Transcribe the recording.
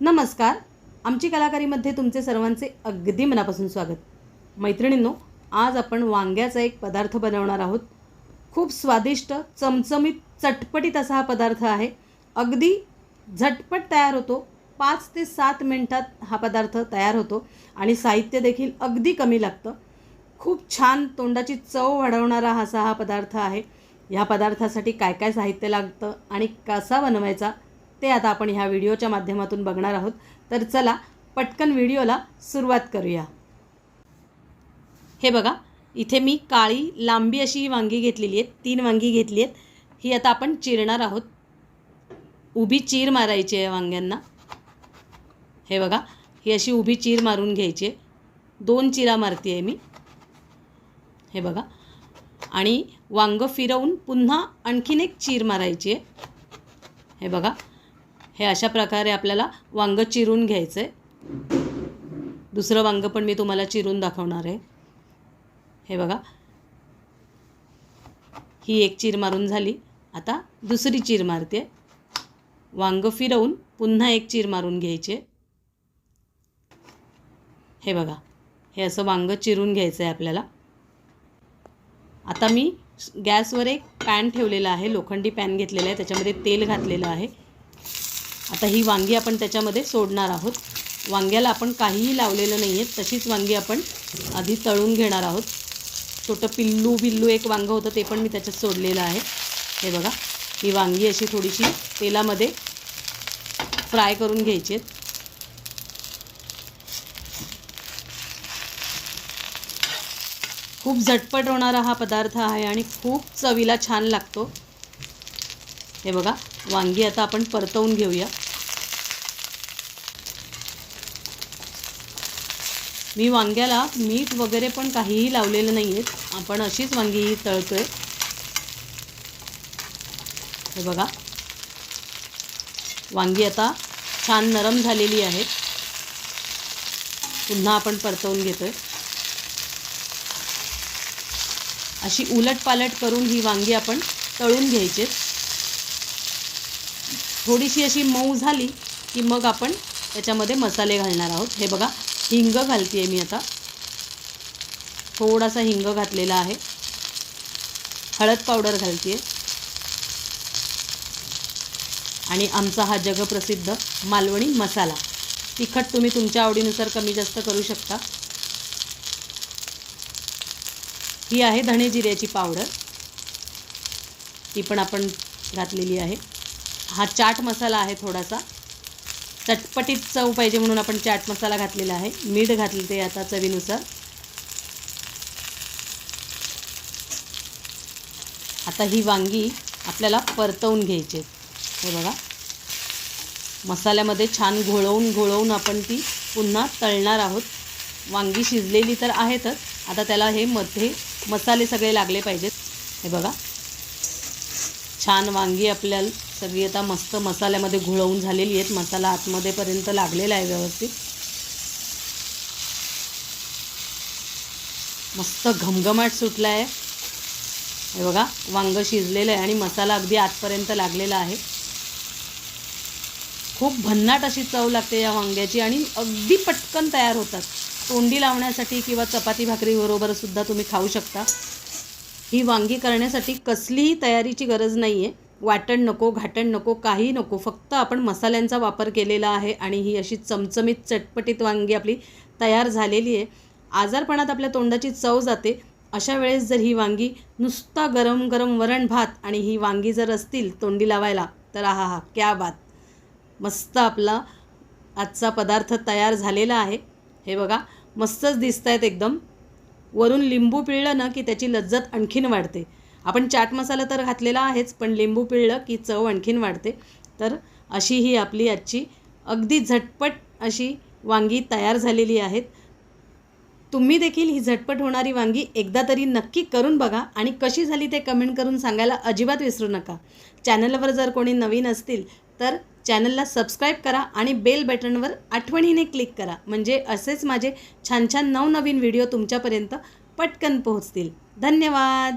नमस्कार. आमची कलाकारीमध्ये तुमचे सर्वांचे अगदी मनापासून स्वागत. मैत्रिणींनो आज आपण वांग्याचा एक पदार्थ बनवणार आहोत. खूप स्वादिष्ट चमचमीत चटपटीत असा हा पदार्थ आहे. अगदी झटपट तयार होतो. पाच ते सात मिनटात हा पदार्थ तयार होतो आणि साहित्य देखील अगदी कमी लागतं. खूप छान तोंडाची चव वाढवणारा हा असा हा पदार्थ आहे. ह्या पदार्थासाठी काय काय साहित्य लागतं आणि कसा बनवायचा ते आता आपण ह्या व्हिडिओच्या माध्यमातून बघणार आहोत. तर चला पटकन व्हिडिओला सुरुवात करूया. हे बघा इथे मी काळी लांबी अशी ही वांगी घेतलेली आहेत तीन वांगी घेतली आहेत. ही आता आपण चिरणार आहोत. उभी चीर मारायची आहे वांग्यांना. हे बघा ही अशी उभी चीर मारून घ्यायची आहे. दोन चिरा मारते आहे मी. हे बघा आणि वांगं फिरवून पुन्हा आणखीन एक चीर मारायची आहे. हे बघा हे अशा प्रकारे आपल्याला वांगं चिरून घ्यायचं आहे दुसरं वांगं पण मी तुम्हाला चिरून दाखवणार आहे. हे बघा. ही एक चीर मारून झाली. आता दुसरी चीर मारते. वांगं फिरवून पुन्हा एक चीर मारून घ्यायचे. हे बघा. हे असं वांगं चिरून घ्यायचं आहे आपल्याला. आता मी गॅसवर एक पॅन ठेवलेला आहे. लोखंडी पॅन घेतलेला आहे. त्याच्यामध्ये तेल घातलेलं आहे. आता ही वांगी आपण त्याच्यामध्ये सोडणार आहोत. वांग्याला आपण काहीही लावलेलं नाही आहे तशीच वांगी आपण आधी तळून घेणार आहोत. छोटं पिल्लू बिल्लू एक वांगं होतं ते पण मी त्याच्यात सोडलेलं आहे. हे बघा ही वांगी अशी थोडीशी तेलामध्ये फ्राय करून घ्यायची आहेत. खूप झटपट होणारा हा पदार्थ आहे आणि खूप चवीला छान लागतो. हे बघा वांगी आता आपण परतवून घेऊया. मी वांग्याला मीठ वगैरे पण काहीही लावलेलं नाही आहेत आपण अशीच वांगी ही तळतोय. हे बघा. वांगी आता छान नरम झालेली आहेत. पुन्हा आपण परतवून घेतोय. अशी उलट पालट करून ही वांगी आपण तळून घ्यायची थोडीशी अशी मऊ झाली की मग आपण त्याच्यामध्ये मसाले घालणार आहोत. हे बघा हिंग घालते आहे मी आता. थोडासा हिंग घातलेला आहे. हळद पावडर घालते आहे आणि आमचा हा जगप्रसिद्ध मालवणी मसाला. तिखट तुम्ही तुमच्या आवडीनुसार कमी जास्त करू शकता. ही आहे धणे जिऱ्याची पावडर. ती पण आपण घातलेली आहे. हा चाट मसाला आहे थोडासा. चटपटीत चव पाहिजे म्हणून आपण चाट मसाला घातलेला आहे. मीठ घातले ते आता चवीनुसार. आता ही वांगी आपल्याला परतवून घ्यायची हे बघा. मसाल्यामध्ये छान घोळवून घोळवून आपण ती पुन्हा तळणार आहोत. वांगी शिजलेली तर आहेतच. आता त्याला हे मध्ये मसाले सगळे लागले पाहिजेत. हे बघा. छान वांगी आपल्याला सगळी आता मस्त मसाल्यामध्ये घोळवून झालेली आहेत. मसाला आतमध्येपर्यंत लागलेला आहे व्यवस्थित. मस्त घमघमाट सुटला आहे. हे बघा वांगं शिजलेलं आहे आणि मसाला अगदी आतपर्यंत लागलेला आहे. खूप भन्नाट अशी चव लागते या वांग्याची आणि अगदी पटकन तयार होतात. तोंडी लावण्यासाठी किंवा चपाती भाकरीबरोबर सुद्धा तुम्ही खाऊ शकता. ही वांगी करण्यासाठी कसलीही तयारीची गरज नाही आहे वाटण नको घाटण नको काही नको. फक्त आपण मसाल्यांचा वापर केलेला आहे आणि ही अशी चमचमीत चटपटीत वांगी आपली तयार झालेली आहे. आजारपणात आपल्या तोंडाची चव जाते. अशा वेळेस जर ही वांगी नुसता गरम गरम वरण भात आणि ही वांगी जर असतील तोंडी लावायला तर हा हा क्या बात. मस्त आपला आजचा पदार्थ तयार झालेला आहे. हे बघा मस्तच दिसत आहेत एकदम. वरून लिंबू पिळलं ना की त्याची लज्जत आणखीन वाढते. आपण चाट मसाला तर घातलेला आहेच पण लिंबू पिळलं की चव आणखीन वाढते. तर अशी ही आपली आजची अगदी झटपट अशी वांगी तयार झालेली आहेत. तुम्ही देखील ही झटपट होणारी वांगी एकदा तरी नक्की करून बघा आणि कशी झाली ते कमेंट करून सांगायला अजिबात विसरू नका. चॅनलवर जर कोणी नवीन असतील तर चॅनलला सबस्क्राईब करा आणि बेल बटनवर आठवणीने क्लिक करा. म्हणजे असेच माझे छान छान नवनवीन व्हिडिओ तुमच्यापर्यंत पटकन पोहोचतील. धन्यवाद!